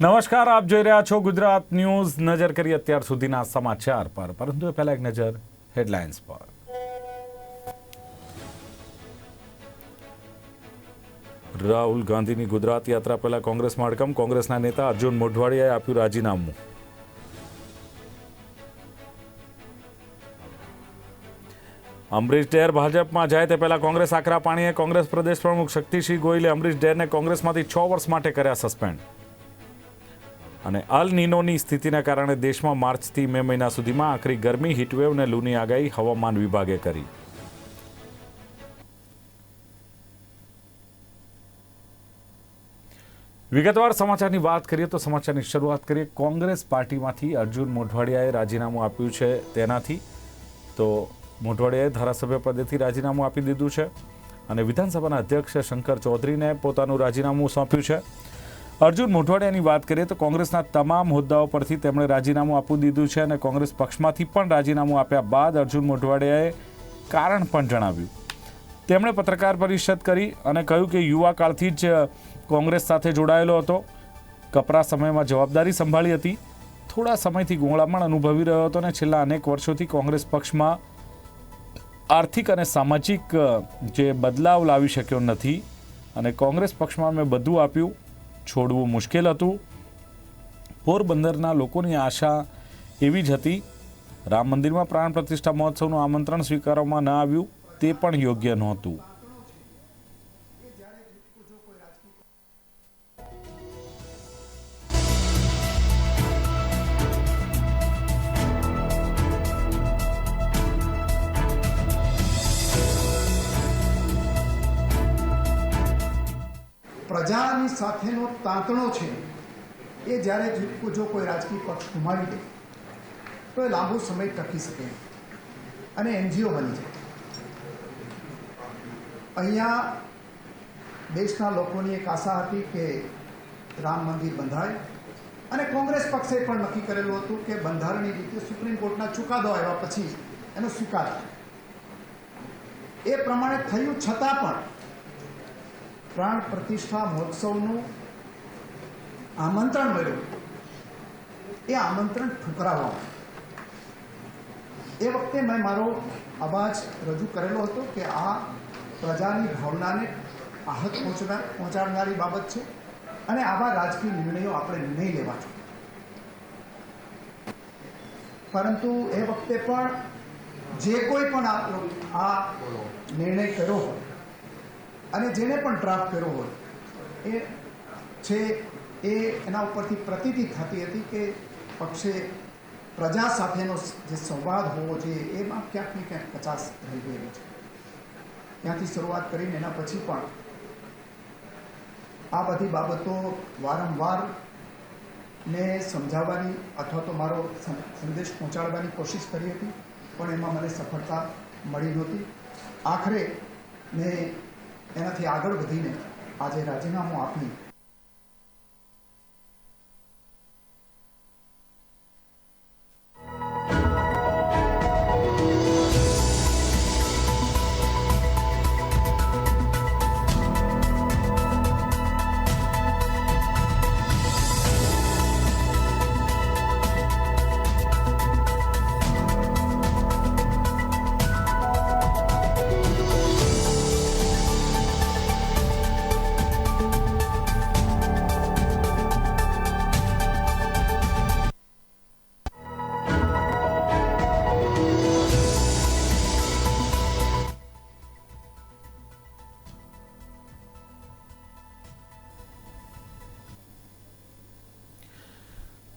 નમસ્કાર, આપ જોઈ રહ્યા છો ગુજરાત ન્યૂઝ. નજર કરી અત્યાર સુધીના સમાચાર પર. પરંતુ પહેલા એક નજર હેડલાઇન્સ પર. રાહુલ ગાંધીની ગુજરાત યાત્રા પહેલા કોંગ્રેસ માડકમ કોંગ્રેસના નેતા અર્જુન મોઢવાડિયાએ આપ્યું રાજીનામું. અમરીશ ડેર ભાજપમાં જાય તે પહેલા કોંગ્રેસ આકરા પાણીએ. કોંગ્રેસ પ્રદેશ પ્રમુખ શક્તિસિંહ ગોયલે અમરીશ ડેરને કોંગ્રેસમાંથી છ વર્ષ માટે કર્યા સસ્પેન્ડ. અને અલ નીનોની સ્થિતિના કારણે દેશમાં માર્ચથી મે મહિના સુધીમાં આખરી ગરમી હીટવેવ અને લૂની આગાહી હવામાન વિભાગે કરી. વિગતવાર સમાચારની વાત કરીએ તો સમાચારની શરૂઆત કરીએ. કોંગ્રેસ પાર્ટીમાંથી અર્જુન મોઢવાડિયાએ રાજીનામું આપ્યું છે તેનાથી. તો મોઢવાડિયાએ ધારાસભ્ય પદેથી રાજીનામું આપી દીધું છે અને વિધાનસભાના અધ્યક્ષ શંકર ચૌધરીને પોતાનું રાજીનામું સોંપ્યું છે. અર્જુન મોઢવાડિયાની વાત કરીએ તો કોંગ્રેસના તમામ હોદ્દાઓ પરથી તેમણે રાજીનામું આપી દીધું છે અને કોંગ્રેસ પક્ષમાંથી પણ રાજીનામું આપ્યા બાદ અર્જુન મોઢવાડિયાએ કારણ પણ જણાવ્યું. તેમણે પત્રકાર પરિષદ કરી અને કહ્યું કે યુવા કાળથી જ કોંગ્રેસ સાથે જોડાયેલો હતો. કપરા સમયમાં જવાબદારી સંભાળી હતી. થોડા સમયથી ગોળામણ અનુભવી રહ્યો હતો અને છેલ્લા અનેક વર્ષોથી કોંગ્રેસ પક્ષમાં આર્થિક અને સામાજિક જે બદલાવ લાવી શક્યો નથી. અને કોંગ્રેસ પક્ષમાં મેં બધું આપ્યું. છોડવું મુશ્કેલ હતું. પોરબંદરના લોકોની આશા એવી જ હતી. રામ મંદિરમાં પ્રાણ પ્રતિષ્ઠા મહોત્સવનું આમંત્રણ સ્વીકારવામાં ન આવ્યું, તે પણ યોગ્ય નહોતું. તાંતણો છે, એ જ્યારે જો- કોઈ રાજકીય પક્ષ ગુમાવી દે, તો એ લાંબો સમય ટકી શકે. અને એનજીઓ બની જાય. અહીંયા દેશના લોકોની એક આશા હતી કે રામ મંદિર બંધાય. અને કોંગ્રેસ પક્ષે પણ નક્કી કરેલું હતું કે બંધારણની રીતે સુપ્રીમ કોર્ટના ચુકાદો આવ્યા પછી એનો સ્વીકાર એ પ્રમાણે થયું છતાં પણ પ્રાણ પ્રતિષ્ઠા મહોત્સવનું આમંત્રણ મળ્યું. એ આમંત્રણ ઠુકરાવવામાં એ વખતે મેં મારો અવાજ રજૂ કરેલો હતો કે આ પ્રજાની ભાવનાને આહત પહોંચનાર, પહોંચાડનારી બાબત છે અને આવા રાજકીય નિર્ણયો આપણે નહીં લેવા જોઈએ. પરંતુ એ વખતે પણ જે કોઈ પણ આ નિર્ણય કર્યો હોય અને જેને પણ ડ્રાફ્ટ કર્યો હોય, એ છે એ એના ઉપરથી પ્રતીતિ થતી હતી કે પક્ષે પ્રજા સાથેનો જે સંવાદ હોવો જોઈએ એમાં ક્યાંક ને ક્યાંક કચાસ રહી ગયેલો છે. ત્યાંથી શરૂઆત કરીને એના પછી પણ આ બધી બાબતો વારંવાર ને સમજાવવાની અથવા તો મારો સંદેશ પહોંચાડવાની કોશિશ કરી હતી, પણ એમાં મને સફળતા મળી નહોતી. આખરે મેં એનાથી આગળ વધીને આજે રાજીનામું આપી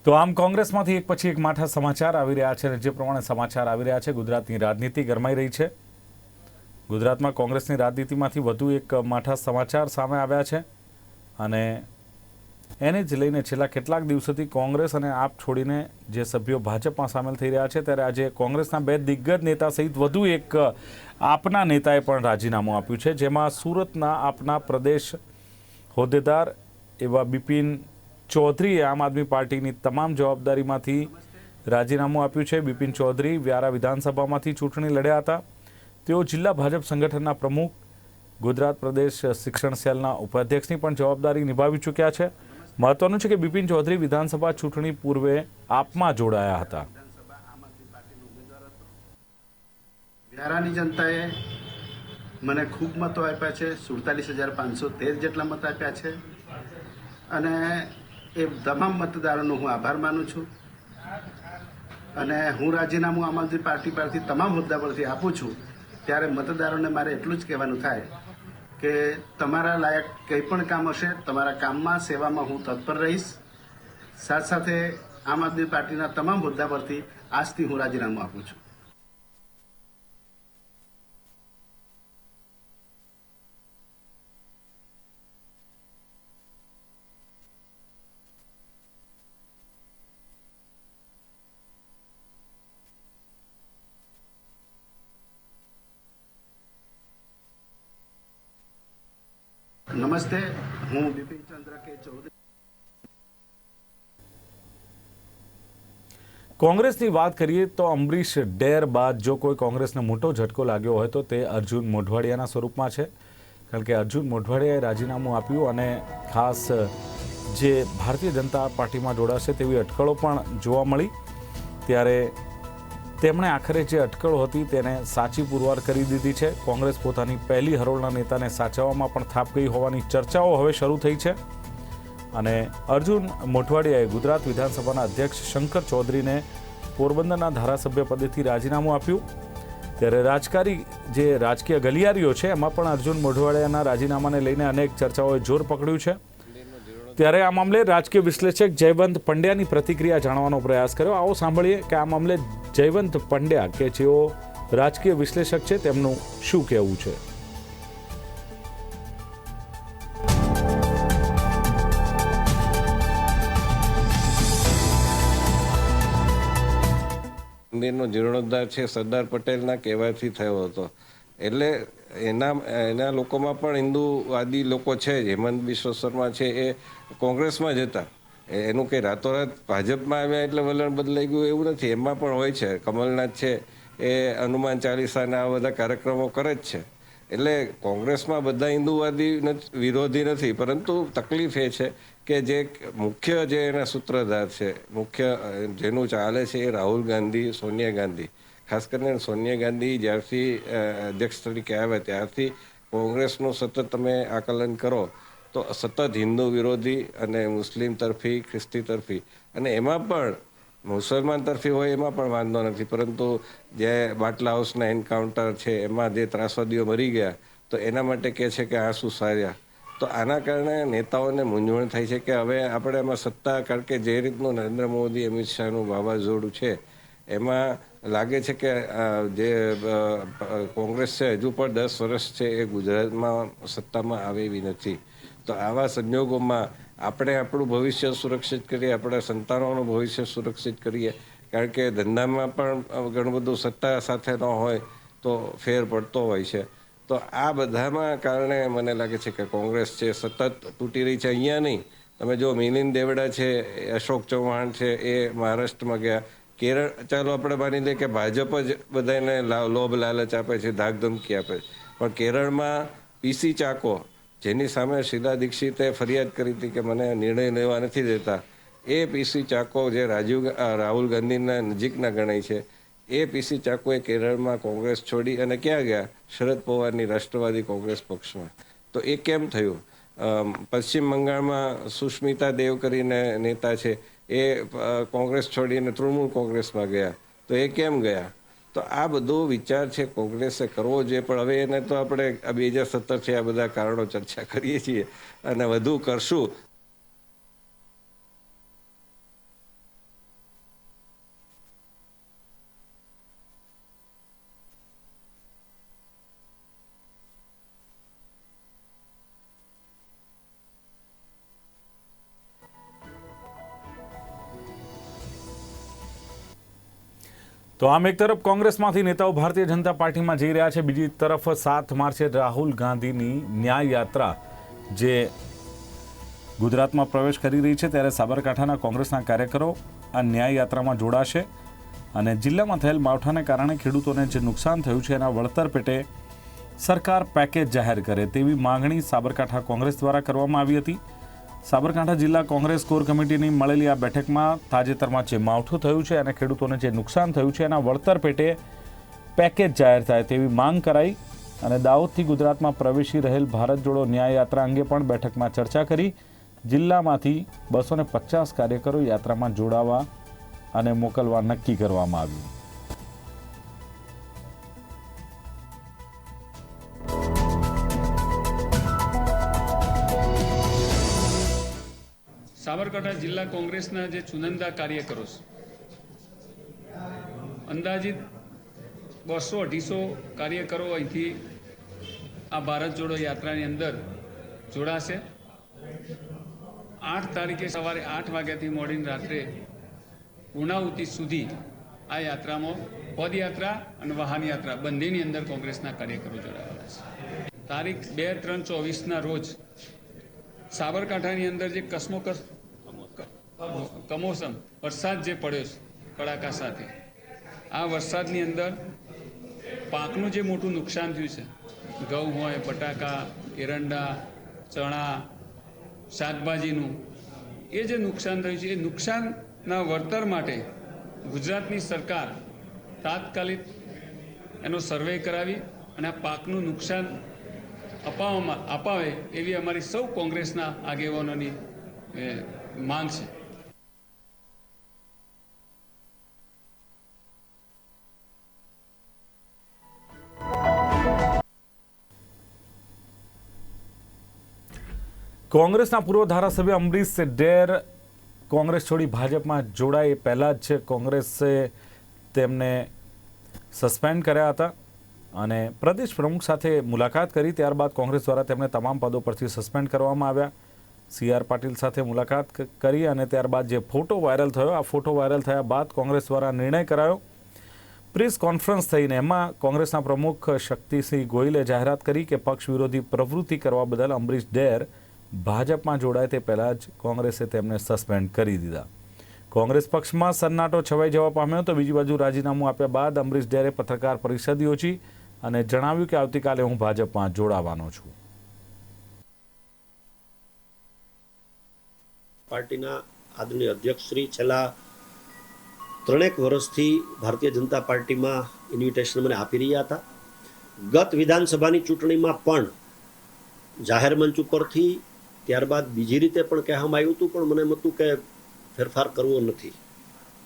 તો આમ કોંગ્રેસમાંથી એક પછી એક માઠા સમાચાર આવી રહ્યા છે અને જે પ્રમાણે સમાચાર આવી રહ્યા છે, ગુજરાતની રાજનીતિ ગરમાઈ રહી છે. ગુજરાતમાં કોંગ્રેસની રાજનીતિમાંથી વધુ એક માઠા સમાચાર સામે આવ્યા છે અને એને જ લઈને છેલ્લા કેટલાક દિવસોથી કોંગ્રેસ અને આપ છોડીને જે સભ્યો ભાજપમાં સામેલ થઈ રહ્યા છે, ત્યારે આજે કોંગ્રેસના બે દિગ્ગજ નેતા સહિત વધુ એક આપના નેતાએ પણ રાજીનામું આપ્યું છે, જેમાં સુરતના આપના પ્રદેશ હોદ્દેદાર એવા બિપિન ચૌધરીએ આમ આદમી પાર્ટીની તમામ જવાબદારીમાંથી રાજીનામું આપ્યું છે. બિપિન ચૌધરી વ્યારા વિધાનસભામાંથી ચૂંટણી લડ્યા હતા. તેઓ જિલ્લા ભાજપ સંગઠનના પ્રમુખ, ગુજરાત પ્રદેશ શિક્ષણ સેલના ઉપાધ્યક્ષની પણ જવાબદારી નિભાવી ચૂક્યા છે. મહત્વનું છે કે બિપિન ચૌધરી વિધાનસભા ચૂંટણી પૂર્વે આપમાં જોડાયા હતા. વ્યારાની જનતાએ મને ખૂબ મતો આપ્યા છે. સુડતાલીસ હજાર પાંચસો તેર જેટલા મત આપ્યા છે. અને એ તમામ મતદારોનો હું આભાર માનું છું. અને હું રાજીનામું આમ આદમી પાર્ટી પરથી તમામ મુદ્દા પરથી આપું છું. ત્યારે મતદારોને મારે એટલું જ કહેવાનું થાય કે તમારા લાયક કંઈ પણ કામ હશે, તમારા કામમાં, સેવામાં હું તત્પર રહીશ. સાથે સાથે આમ આદમી પાર્ટીના તમામ મુદ્દા પરથી આજથી હું રાજીનામું આપું છું. નમસ્તે, હું બિપિન ચંદ્ર કે ચૌધરી. કોંગ્રેસની વાત કરીએ તો અમરીશ ડેર બાદ જો કોઈ કોંગ્રેસને મોટો ઝટકો લાગ્યો હોય તો તે અર્જુન મોઢવાડિયાના સ્વરૂપમાં છે. કારણ કે અર્જુન મોઢવાડિયાએ રાજીનામું આપ્યું અને ખાસ જે ભારતીય જનતા પાર્ટીમાં જોડાશે તેવી અટકળો પણ જોવા મળી. ત્યારે તેમણે આખરે જે અટકળો હતી તેને સાચી પુરવાર કરી દીધી છે. કોંગ્રેસ પોતાની પહેલી હરોળના નેતાને સાચવવામાં પણ થાપ ગઈ હોવાની ચર્ચાઓ હવે શરૂ થઈ છે. અને અર્જુન મોઢવાડિયાએ ગુજરાત વિધાનસભાના અધ્યક્ષ શંકર ચૌધરીને પોરબંદરના ધારાસભ્ય પદેથી રાજીનામું આપ્યું. ત્યારે રાજકારી જે રાજકીય ગલિયારીઓ છે, એમાં પણ અર્જુન મોઢવાડિયાના રાજીનામાને લઈને અનેક ચર્ચાઓએ જોર પકડ્યું છે. ત્યારે આ મામલે રાજકીય વિશ્લેષક જયવંત પંડ્યાની પ્રતિક્રિયા જાણવાનો પ્રયાસ કર્યો. આવો સાંભળીએ કે આ મામલે જયવંત પંડ્યા કે જેઓ રાજકીય વિશ્લેષક છે, તેમનું શું કહેવું છે? મંદિરનો જીર્ણોદ્ધાર છે, સરદાર પટેલના કહેવાથી થયો હતો. એટલે એના એના લોકોમાં પણ હિન્દુવાદી લોકો છે જ હેમંત બિશ્વ શર્મા છે, એ કોંગ્રેસમાં જ હતા. એનું કંઈ રાતોરાત ભાજપમાં આવ્યા એટલે વલણ બદલાઈ ગયું એવું નથી. એમાં પણ હોય છે, કમલનાથ છે, એ હનુમાન ચાલીસાના આ બધા કાર્યક્રમો કરે જ છે. એટલે કોંગ્રેસમાં બધા હિન્દુવાદી વિરોધી નથી, પરંતુ તકલીફ એ છે કે જે મુખ્ય જે એના સૂત્રધાર છે, મુખ્ય, જેનું ચાલે છે એ રાહુલ ગાંધી, સોનિયા ગાંધી. ખાસ કરીને સોનિયા ગાંધી જ્યારથી અધ્યક્ષ તરીકે આવ્યા, ત્યારથી કોંગ્રેસનું સતત તમે આકલન કરો, તો સતત હિન્દુ વિરોધી અને મુસ્લિમ તરફી, ખ્રિસ્તી તરફી, અને એમાં પણ મુસલમાન તરફી હોય એમાં પણ વાંધો નથી, પરંતુ જે બાટલા હાઉસના એન્કાઉન્ટર છે, એમાં જે ત્રાસવાદીઓ મરી ગયા, તો એના માટે કહે છે કે આંસુ સાર્યા તો આના કારણે નેતાઓને મૂંઝવણ થાય છે કે હવે આપણે એમાં સત્તા, કારણ કે જે રીતનું નરેન્દ્ર મોદી, અમિત શાહનું વાવાઝોડું છે એમાં લાગે છે કે જે કોંગ્રેસ છે, હજુ પણ દસ વર્ષ છે એ ગુજરાતમાં સત્તામાં આવે એવી નથી. તો આવા સંજોગોમાં આપણે આપણું ભવિષ્ય સુરક્ષિત કરીએ, આપણા સંતાનોનું ભવિષ્ય સુરક્ષિત કરીએ. કારણ કે ધંધામાં પણ ઘણું બધું સત્તા સાથે ન હોય તો ફેર પડતો હોય છે. તો આ બધામાં કારણે મને લાગે છે કે કોંગ્રેસ છે, સતત તૂટી રહી છે. અહીંયા નહીં. તમે જો મિલિંદ દેવડા છે, અશોક ચૌહાણ છે, એ મહારાષ્ટ્રમાં ગયા. કેરળ ચાલો આપણે માની લઈએ કે ભાજપ જ બધાને લોભ લાલચ આપે છે ધાક ધમકી આપે છે. પણ કેરળમાં પીસી ચાકો, જેની સામે શીલા દીક્ષિતે ફરિયાદ કરી હતી કે મને નિર્ણય લેવા નથી દેતા, એ પીસી ચાકો જે રાજીવ રાહુલ ગાંધીના નજીકના ગણાય છે, એ પીસી ચાકોએ કેરળમાં કોંગ્રેસ છોડી અને ક્યાં ગયા? શરદ પવારની રાષ્ટ્રવાદી કોંગ્રેસ પક્ષમાં. તો એ કેમ થયું? પશ્ચિમ બંગાળમાં સુષ્મિતા દેવ કરીને નેતા છે એ કોંગ્રેસ છોડીને તૃણમૂલ કોંગ્રેસમાં ગયા. તો એ કેમ ગયા? તો આ બધો વિચાર છે કોંગ્રેસે કરવો જોઈએ, પણ હવે એને તો આપણે આ બે હજાર સત્તરથી આ બધા કારણો ચર્ચા કરીએ છીએ અને વધુ કરશું. તો આમ એક તરફ કોંગ્રેસમાંથી નેતાઓ ભારતીય જનતા પાર્ટીમાં જઈ રહ્યા છે. બીજી તરફ સાત માર્ચે રાહુલ ગાંધીની ન્યાય યાત્રા જે ગુજરાતમાં પ્રવેશ કરી રહી છે, ત્યારે સાબરકાંઠાના કોંગ્રેસના કાર્યકરો આ ન્યાય યાત્રામાં જોડાશે અને જિલ્લામાં થયેલ માવઠાને કારણે ખેડૂતોને જે નુકસાન થયું છે, એના વળતર પેટે સરકાર પેકેજ જાહેર કરે તેવી માંગણી સાબરકાંઠા કોંગ્રેસ દ્વારા કરવામાં આવી હતી. સાબરકાંઠા જિલ્લા કોંગ્રેસ કોર કમિટીની મળેલી આ બેઠકમાં તાજેતરમાં જે માવઠું થયું છે અને ખેડૂતોને જે નુકસાન થયું છે એના વળતર પેટે પેકેજ જાહેર થાય તેવી માંગ કરાઈ અને દાહોદથી ગુજરાતમાં પ્રવેશી રહેલ ભારત જોડો ન્યાય યાત્રા અંગે પણ બેઠકમાં ચર્ચા કરી. જિલ્લામાંથી બસો પચાસ કાર્યકરો યાત્રામાં જોડાવા અને મોકલવા નક્કી કરવામાં આવ્યું. સાબરકાંઠા જિલ્લા કોંગ્રેસના જે ચુનંદા કાર્યકરો છે, અંદાજિત બસો અઢીસો કાર્યકરો અહીંથી આ ભારત જોડો યાત્રાની અંદર જોડાશે. આઠ તારીખે સવારે આઠ વાગ્યાથી મોડીને રાત્રે પૂર્ણાહુતિ સુધી આ યાત્રામાં પદયાત્રા અને વાહન યાત્રા બંનેની અંદર કોંગ્રેસના કાર્યકરો જોડાયેલા છે. તારીખ બે ત્રણ ચોવીસના રોજ સાબરકાંઠાની અંદર જે કસમોકસ કમોસમ, વરસાદ જે પડ્યો છે, કડાકા સાથે. આ વરસાદની અંદર પાકનું જે મોટું નુકસાન થયું છે, ઘઉં હોય, બટાકા, એરંડા, ચણા, શાકભાજીનું, એ જે નુકસાન થયું છે, એ નુકસાનના વળતર માટે ગુજરાતની સરકાર તાત્કાલિક એનો સર્વે કરાવી અને આ પાકનું નુકસાન અપાવવામાં અપાવે એવી અમારી સૌ કોંગ્રેસના આગેવાનોની માંગ છે. કોંગ્રેસના પૂર્વ ધારાસભ્ય અમરીશ ડેર કોંગ્રેસ છોડી ભાજપમાં જોડાય એ પહેલાં જ છે કોંગ્રેસે તેમને સસ્પેન્ડ કર્યા હતા અને પ્રદેશ પ્રમુખ સાથે મુલાકાત કરી. ત્યારબાદ કોંગ્રેસ દ્વારા તેમને તમામ પદો પરથી સસ્પેન્ડ કરવામાં આવ્યા. સી આર પાટીલ સાથે મુલાકાત કરી અને ત્યારબાદ જે ફોટો વાયરલ થયો, આ ફોટો વાયરલ થયા બાદ કોંગ્રેસ દ્વારા નિર્ણય કરાયો. પ્રેસ કોન્ફરન્સ થઈને એમાં કોંગ્રેસના પ્રમુખ શક્તિસિંહ ગોયલે જાહેરાત કરી કે પક્ષ વિરોધી પ્રવૃત્તિ કરવા બદલ અમરીશ ડેર ભાજપમાં જોડાય તે પહેલાં જ કોંગ્રેસે તેમને સસ્પેન્ડ કરી દીધા. કોંગ્રેસ પક્ષમાં સન્નાટો છવાઈ જવા પામ્યો તો બીજી બાજુ રાજીનામું આપ્યા બાદ અમરીશ ડેરે પત્રકાર પરિષદ યોજી અને જણાવ્યું કે આવતીકાલે હું ભાજપમાં જોડાવાનો છું. પાર્ટીના આદરણીય અધ્યક્ષશ્રી છેલ્લા ત્રણેક વર્ષથી ભારતીય જનતા પાર્ટીમાં ઇન્વિટેશન મને આપી રહ્યા હતા. ગત વિધાનસભાની ચૂંટણીમાં પણ જાહેર મંચ ઉપરથી ત્યારબાદ બીજી રીતે પણ કહેવામાં આવ્યું હતું, પણ મને એમ હતું કે ફેરફાર કરવો નથી.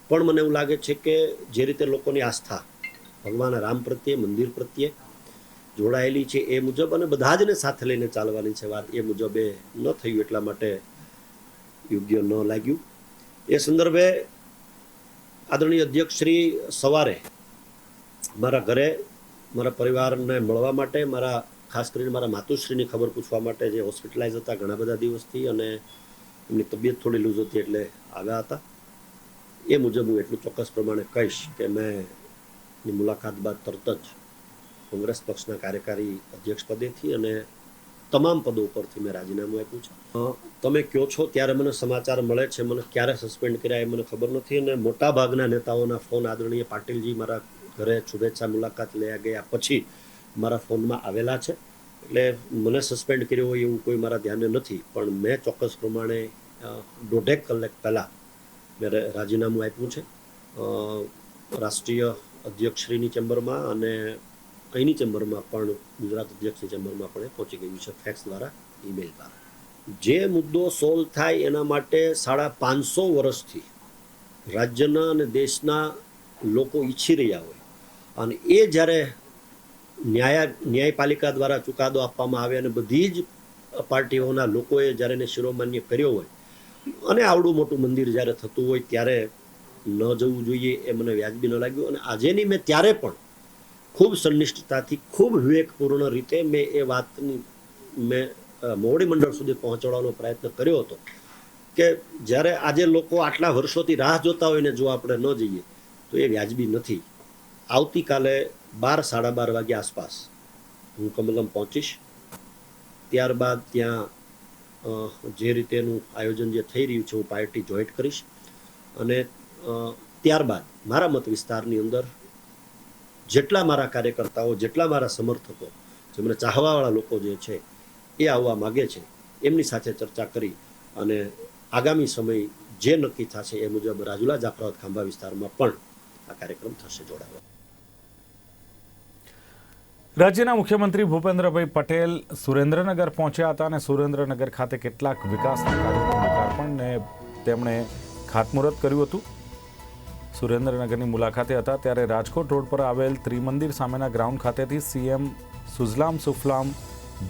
પણ મને એવું લાગે છે કે જે રીતે લોકોની આસ્થા, ભગવાન રામ પ્રત્યે, મંદિર પ્રત્યે જોડાયેલી છે એ મુજબ અને બધા જને સાથે લઈને ચાલવાની છે વાત, એ મુજબ એ ન થયું એટલા માટે યોગ્ય ન લાગ્યું. એ સંદર્ભે આદરણીય અધ્યક્ષ શ્રી સવારે મારા ઘરે, મારા પરિવારને મળવા માટે મારા ખાસ કરીને મારા માતુશ્રીની ખબર પૂછવા માટે જે હોસ્પિટલાઇઝ હતા ઘણા બધા દિવસથી અને એમની તબિયત થોડી લૂઝ હતી એટલે આવ્યા હતા. એ મુજબ હું એટલું ચોક્કસ પ્રમાણે કહીશ કે મેં ની મુલાકાત બાદ તરત જ કોંગ્રેસ પક્ષના કાર્યકારી અધ્યક્ષ પદેથી અને તમામ પદો ઉપરથી મેં રાજીનામું આપ્યું છે. તમે કહો છો? ત્યારે મને સમાચાર મળે છે, મને ક્યારે સસ્પેન્ડ કર્યા એ મને ખબર નથી અને મોટા ભાગના નેતાઓના ફોન આદરણીય પાટીલજી મારા ઘરે શુભેચ્છા મુલાકાત લઈ ગયા પછી મારા ફોનમાં આવેલા છે. એટલે મને સસ્પેન્ડ કર્યો હોય એવું કોઈ મારા ધ્યાને નથી. પણ મેં ચોક્કસ પ્રમાણે દોઢેક કલાક પહેલાં મેં રાજીનામું આપ્યું છે. રાષ્ટ્રીય અધ્યક્ષશ્રીની ચેમ્બરમાં અને અહીંની ચેમ્બરમાં પણ, ગુજરાત અધ્યક્ષની ચેમ્બરમાં પણ એ પહોંચી ગયું છે ફેક્સ દ્વારા ઈમેલ દ્વારા. જે મુદ્દો સોલ્વ થાય એના માટે સાડા પાંચસો વર્ષથી રાજ્યના અને દેશના લોકો ઈચ્છી રહ્યા હોય. અને એ જ્યારે ન્યાય ન્યાયપાલિકા દ્વારા ચુકાદો આપવામાં આવે અને બધી જ પાર્ટીઓના લોકોએ જ્યારે એને શિરોમાન્ય કર્યો હોય અને આવડું મોટું મંદિર જ્યારે થતું હોય ત્યારે ન જવું જોઈએ એ મને વ્યાજબી ન લાગ્યું અને આજેની મેં ત્યારે પણ ખૂબ સંનિષ્ઠતાથી, ખૂબ વિવેકપૂર્ણ રીતે મેં એ વાતની મેં મોવડી મંડળ સુધી પહોંચાડવાનો પ્રયત્ન કર્યો હતો કે જ્યારે આજે લોકો આટલા વર્ષોથી રાહ જોતા હોય ને જો આપણે ન જઈએ તો એ વ્યાજબી નથી. આવતીકાલે બાર, સાડા બાર વાગ્યા આસપાસ હું કમલમ પહોંચીશ. ત્યારબાદ ત્યાં જે રીતેનું આયોજન જે થઈ રહ્યું છે, હું પાર્ટી જોઈન્ટ કરીશ. અને ત્યારબાદ મારા મત વિસ્તારની અંદર જેટલા મારા કાર્યકર્તાઓ, જેટલા મારા સમર્થકો જેમને ચાહવાવાળા લોકો જે છે, એ આવવા માગે છે, એમની સાથે ચર્ચા કરી અને આગામી સમય જે નક્કી થશે એ મુજબ રાજુલા જાફરાબાદ ખાંભા વિસ્તારમાં પણ આ કાર્યક્રમ થશે જોડાવા. રાજ્યના મુખ્યમંત્રી ભૂપેન્દ્રભાઈ પટેલ સુરેન્દ્રનગર પહોંચ્યા હતા અને સુરેન્દ્રનગર ખાતે કેટલાક વિકાસના કાર્યોનું લોકાર્પણને તેમણે ખાતમુહૂર્ત કર્યું હતું. સુરેન્દ્રનગરની મુલાકાતે હતા ત્યારે રાજકોટ રોડ પર આવેલ ત્રિમંદિર સામેના ગ્રાઉન્ડ ખાતેથી સીએમ સુઝલામ સુફલામ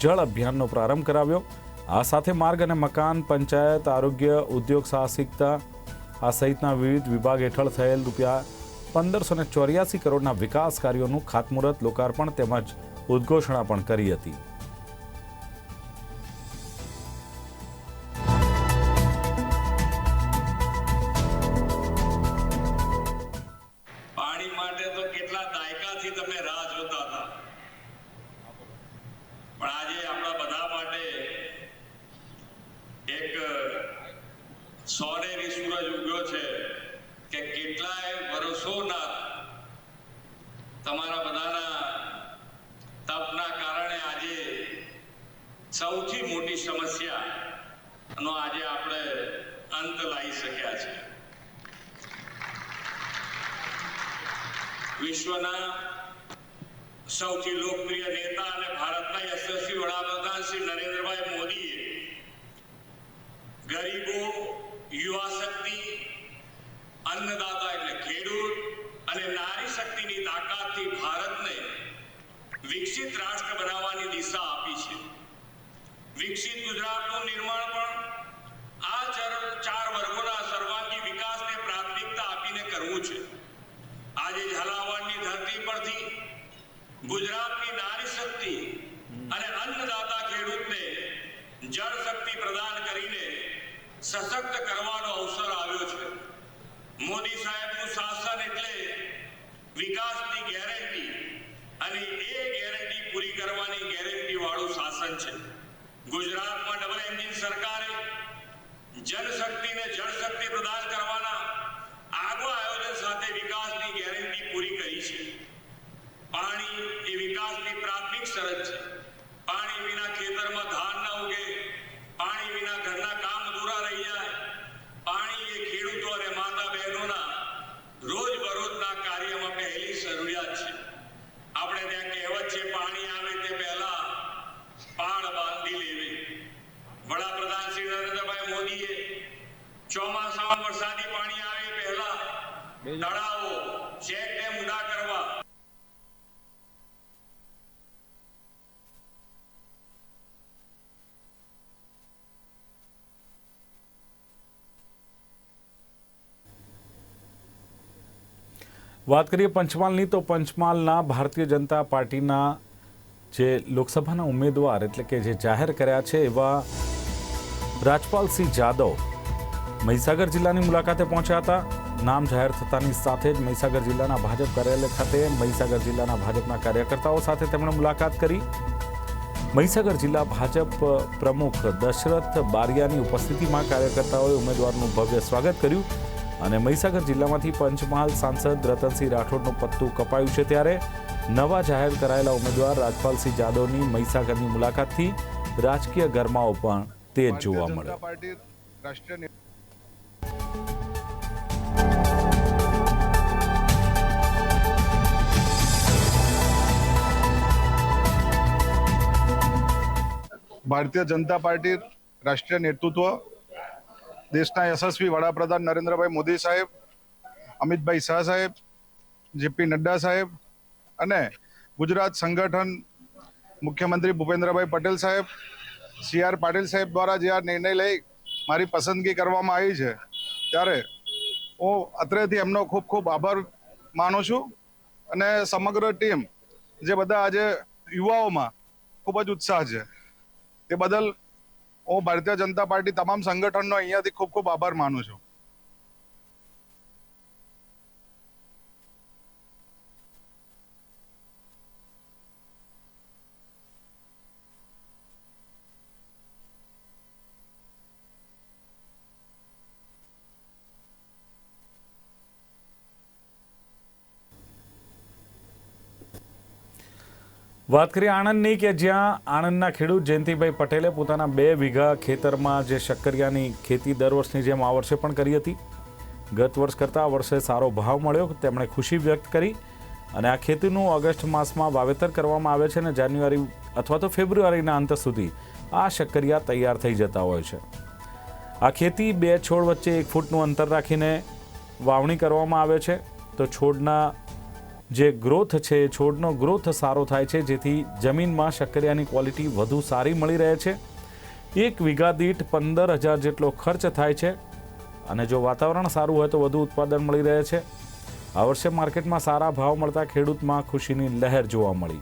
જળ અભિયાનનો પ્રારંભ કરાવ્યો. આ સાથે માર્ગ અને મકાન, પંચાયત, આરોગ્ય, ઉદ્યોગ સાહસિકતા આ સહિતના વિવિધ વિભાગ હેઠળ થયેલ રૂપિયા પંદરસો ને ચોર્યાસી કરોડના વિકાસ કાર્યોનું ખાતમુહૂર્ત લોકાર્પણ તેમજ ઉદ્ઘોષણા પણ કરી હતી. અન્નદાતા એટલે ખેડૂત અને નારી શક્તિની તાકાતથી ભારતને વિકસિત રાષ્ટ્ર બનાવવાની દિશા આપી છે. વિકસિત ગુજરાતનું નિર્માણ પણ આ ચાર- ચાર વર્ગોના સર્વાંગી વિકાસને પ્રાથમિકતા આપીને કરવું છે આજે ઝાલાવાડની ધરતી પરથી ગુજરાતની નારી શક્તિ અને અન્નદાતા ખેડૂતને જળ શક્તિ પ્રદાન કરીને સશક્ત કરવાનો અવસર આવ્યો છે મોદી સાહેબનું શાસન એટલે વિકાસની ગેરંટી અને એ ગેરંટી પૂરી કરવાની ગેરંટી વાળું શાસન છે ગુજરાતમાં ડબલ એન્જિન સરકારે જનશક્તિને જળશક્તિ પ્રદાન કરવાના આગવા આયોજન સાથે વિકાસની ગેરંટી પૂરી કરી છે. પાણી એ વિકાસની પ્રાથમિક શરત છે. પાણી વિના ખેતરમાં ધાન ન ઉગે, પાણી વિના ઘરના કામ અધૂરા રહી જાય, પાણી એ ખેડૂતો અને માતા બહેનોના રોજબરોજના કાર્યમાં પહેલી જરૂરિયાત છે. આપણે ત્યાં કહેવત છે, પાણી આવે તે પહેલા બાંધી. લેવી વડાપ્રધાન શ્રી નરેન્દ્રભાઈ મોદીએ ચોમાસામાં વરસાદી પાણી આવે પહેલા તળાવો ચેક ડેમ ઊંડા કરવા. વાત કરીએ પંચમહાલની, તો પંચમહાલના ભારતીય જનતા પાર્ટીના જે લોકસભાના ઉમેદવાર એટલે કે જે જાહેર કર્યા છે એવા રાજપાલસિંહ જાદવ મહીસાગર જિલ્લાની મુલાકાતે પહોંચ્યા હતા. નામ જાહેર થતાની સાથે જ મહીસાગર જિલ્લાના ભાજપ કાર્યાલય ખાતે મહીસાગર જિલ્લાના ભાજપના કાર્યકર્તાઓ સાથે તેમણે મુલાકાત કરી. મહીસાગર જિલ્લા ભાજપ પ્રમુખ દશરથ બારિયાની ઉપસ્થિતિમાં કાર્યકર્તાઓએ ઉમેદવારનું ભવ્ય સ્વાગત કર્યું અને મહીસાગર જિલ્લામાંથી પંચમહાલ સાંસદ રતનસિંહ રાઠોડનું પત્તું કપાયું છે ત્યારે નવા જાહેર કરાયેલા ઉમેદવાર રાજપાલસિંહ જાદવની મહીસાગરની મુલાકાતથી રાજકીય ગરમાઓ પણ તેજ જોવા મળે. રાષ્ટ્રીય ભારતીય જનતા પાર્ટી રાષ્ટ્રીય નેતૃત્વ દેશના યશસ્વી વડાપ્રધાન નરેન્દ્રભાઈ મોદી સાહેબ અમિતભાઈ શાહ સાહેબ જેપી નડ્ડા સાહેબ અને ગુજરાત સંગઠન મુખ્યમંત્રી ભૂપેન્દ્રભાઈ પટેલ સાહેબ સી આર પાટીલ સાહેબ દ્વારા જે આ નિર્ણય લઈ મારી પસંદગી કરવામાં આવી છે, ત્યારે હું અત્રેથી એમનો ખૂબ ખૂબ આભાર માનું છું અને સમગ્ર ટીમ જે બધા આજે યુવાઓમાં ખૂબ જ ઉત્સાહ છે, તે બદલ હું ભારતીય જનતા પાર્ટી તમામ સંગઠનનો અહીંયાથી ખૂબ ખૂબ આભાર માનું છું. વાત કરીએ આણંદની કે જ્યાં આણંદના ખેડૂત જયંતિભાઈ પટેલે પોતાના બે વીઘા ખેતરમાં જે શક્કરિયાની ખેતી દર વર્ષની જેમ આ વર્ષે પણ કરી હતી. ગત વર્ષ કરતાં આ વર્ષે સારો ભાવ મળ્યો, તેમણે ખુશી વ્યક્ત કરી અને આ ખેતીનું ઓગસ્ટ માસમાં વાવેતર કરવામાં આવે છે અને જાન્યુઆરી અથવા તો ફેબ્રુઆરીના અંત સુધી આ શક્કરિયા તૈયાર થઈ જતા હોય છે. આ ખેતી બે છોડ વચ્ચે એક ફૂટનું અંતર રાખીને વાવણી કરવામાં આવે છે. તો છોડના જે ગ્રોથ છે, છોડનો ગ્રોથ સારો થાય છે, જેથી જમીનમાં શક્કરિયાની ક્વોલિટી વધુ સારી મળી રહે છે. એક વીઘા દીઠ પંદર હજાર જેટલો ખર્ચ થાય છે અને જો વાતાવરણ સારું હોય તો વધુ ઉત્પાદન મળી રહે છે. આ વર્ષે માર્કેટમાં સારા ભાવ મળતા ખેડૂતમાં ખુશીની લહેર જોવા મળી.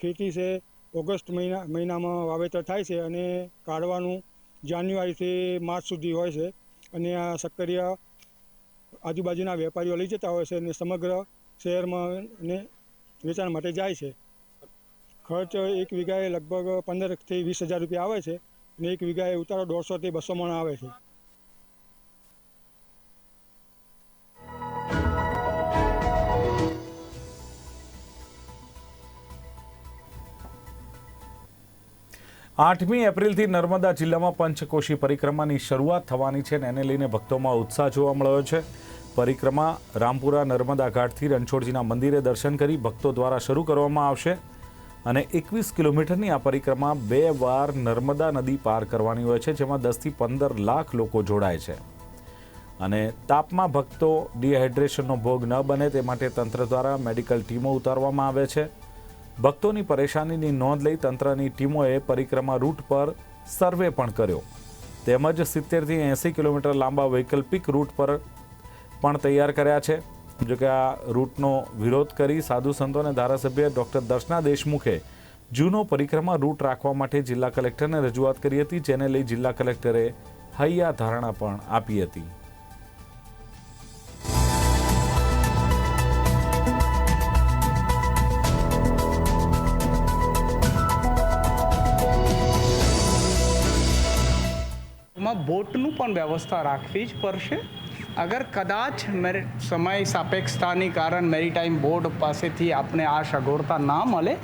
ખેતી છે, ઓગસ્ટ મહિના, મહિનામાં વાવેતર થાય છે અને કાઢવાનું જાન્યુઆરીથી માર્ચ સુધી હોય છે. અને આ સક્કરિયા આજુબાજુના વેપારીઓ લઈ જતા હોય છે અને સમગ્ર શહેરમાં ને વેચાણ માટે જાય છે. ખર્ચ એક વીઘાએ લગભગ પંદરથી વીસ હજાર રૂપિયા આવે છે અને એક વીઘાએ ઉતારો દોઢસોથી બસો મણ આવે છે. આઠમી એપ્રિલથી નર્મદા જિલ્લામાં પંચકોશી પરિક્રમાની શરૂઆત થવાની છે અને એને લઈને ભક્તોમાં ઉત્સાહ જોવા મળ્યો છે. પરિક્રમા રામપુરા નર્મદા ઘાટથી રણછોડજીના મંદિરે દર્શન કરી ભક્તો દ્વારા શરૂ કરવામાં આવશે અને એકવીસ કિલોમીટરની આ પરિક્રમા બે વાર નર્મદા નદી પાર કરવાની હોય છે, જેમાં દસથી પંદર લાખ લોકો જોડાય છે. અને તાપમાં ભક્તો ડિહાઇડ્રેશનનો ભોગ ન બને તે માટે તંત્ર દ્વારા મેડિકલ ટીમો ઉતારવામાં આવે છે. ભક્તોની પરેશાનીની નોંધ લઈ તંત્રની ટીમોએ પરિક્રમા રૂટ પર સર્વે પણ કર્યો. તેમજ સિત્તેરથી એંસી કિલોમીટર લાંબા વૈકલ્પિક રૂટ પર પણ તૈયાર કર્યા છે. જોકે આ રૂટનો વિરોધ કરી સાધુ સંતો અને ધારાસભ્ય ડૉક્ટર દર્શના દેશમુખે જૂનો પરિક્રમા રૂટ રાખવા માટે જિલ્લા કલેક્ટરને રજૂઆત કરી હતી, જેને લઈ જિલ્લા કલેક્ટરે હૈયા ધારણા પણ આપી હતી. બોટનું પણ વ્યવસ્થા રાખવી જ પડશે. અગર કદાચ મેરી, સમય સાપેક્ષતાની કારણ મેરીટાઈમ બોર્ડ પાસેથી આપણે આ સગવડતા ના મળે,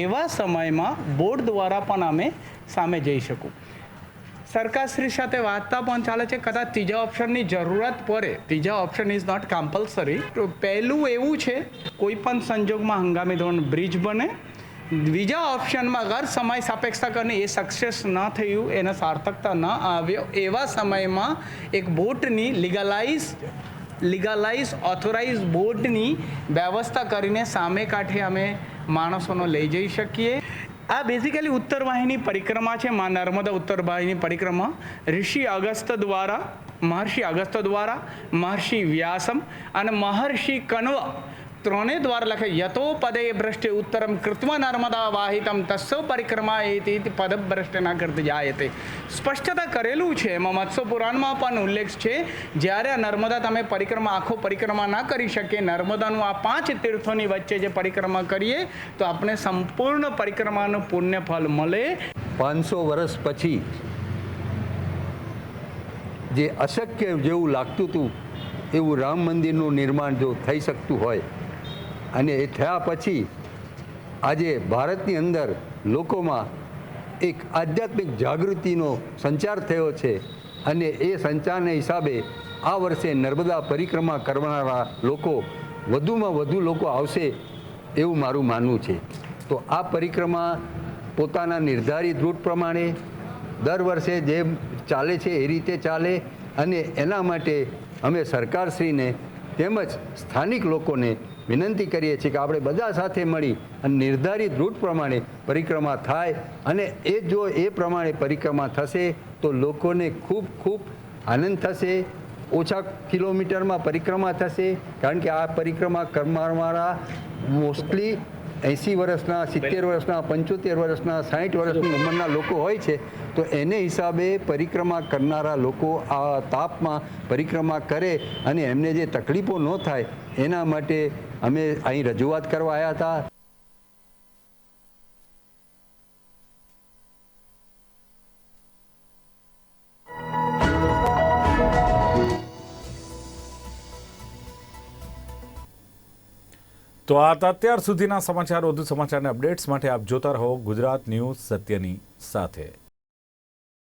એવા સમયમાં બોર્ડ દ્વારા પણ અમે સામે જઈ શકું. સરકારશ્રી સાથે વાર્તા પણ ચાલે છે. કદાચ ત્રીજા ઓપ્શનની જરૂરત પડે. ત્રીજા ઓપ્શન ઇઝ નોટ કમ્પલસરી તો પહેલું એવું છે, કોઈ પણ સંજોગમાં હંગામી ધોરણ બ્રિજ બને બીજા ઓપ્શનમાં અગર સમય સાપેક્ષતા કરીને એ સક્સેસ ન થયું, એને સાર્થકતા ન આવ્યો, એવા સમયમાં એક બોટની લીગલાઇઝ લીગલાઇઝ ઓથોરાઇઝ બોટની વ્યવસ્થા કરીને સામે કાંઠે અમે માણસોનો લઈ જઈ શકીએ. આ બેઝિકલી ઉત્તર વાહિની પરિક્રમા છે, મા નર્મદા ઉત્તર વાહિની પરિક્રમા. ઋષિ અગસ્ત દ્વારા, મહર્ષિ અગસ્ત દ્વારા, મહર્ષિ વ્યાસમ અને મહર્ષિ કન્વ ત્રણેય દ્વાર લખે યતો પદે ભ્રષ્ટે ઉત્તરમ કૃત્વા નર્મદા વાહિતમ તસ્સો પરિક્રમા એતી પદભ્રષ્ટ ના કરતી જાયતે સ્પષ્ટતા કરેલું છે એમાં મત્સ્ય પુરાણમાં પણ ઉલ્લેખ છે જ્યારે આ નર્મદા તમે પરિક્રમા આખો પરિક્રમા ના કરી શકીએ નર્મદાનું આ પાંચ તીર્થોની વચ્ચે જે પરિક્રમા કરીએ તો આપણે સંપૂર્ણ પરિક્રમાનું પુણ્ય ફળ મળે પાંચસો વર્ષ પછી જે અશક્ય જેવું લાગતું હતું એવું રામ મંદિરનું નિર્માણ જો થઈ શકતું હોય અને એ થયા પછી આજે ભારતની અંદર લોકોમાં એક આધ્યાત્મિક જાગૃતિનો સંચાર થયો છે અને એ સંચારને હિસાબે આ વર્ષે નર્મદા પરિક્રમા કરનારા લોકો વધુમાં વધુ લોકો આવશે એવું મારું માનવું છે. તો આ પરિક્રમા પોતાના નિર્ધારિત રૂટ પ્રમાણે દર વર્ષે જેમ ચાલે છે એ રીતે ચાલે અને એના માટે અમે સરકારશ્રીને તેમજ સ્થાનિક લોકોને વિનંતી કરીએ છીએ કે આપણે બધા સાથે મળી અને નિર્ધારિત રૂટ પ્રમાણે પરિક્રમા થાય અને એ જો એ પ્રમાણે પરિક્રમા થશે તો લોકોને ખૂબ ખૂબ આનંદ થશે. ઓછા કિલોમીટરમાં પરિક્રમા થશે કારણ કે આ પરિક્રમા કરનારા મોસ્ટલી એંસી વર્ષના, સિત્તેર વર્ષના, પંચોતેર વર્ષના સાઠ વર્ષની ઉંમરના લોકો હોય છે. તો એને હિસાબે પરિક્રમા કરનારા લોકો આ તાપમાં પરિક્રમા કરે અને એમને જે તકલીફો ન થાય એના માટે અમે અહીં રજૂઆત કરવા આવ્યા હતા. તો આ અત્યાર સુધીના સમાચાર. વધુ સમાચારના અપડેટ્સ માટે આપ જોતા રહો ગુજરાત ન્યૂઝ સત્યની સાથે.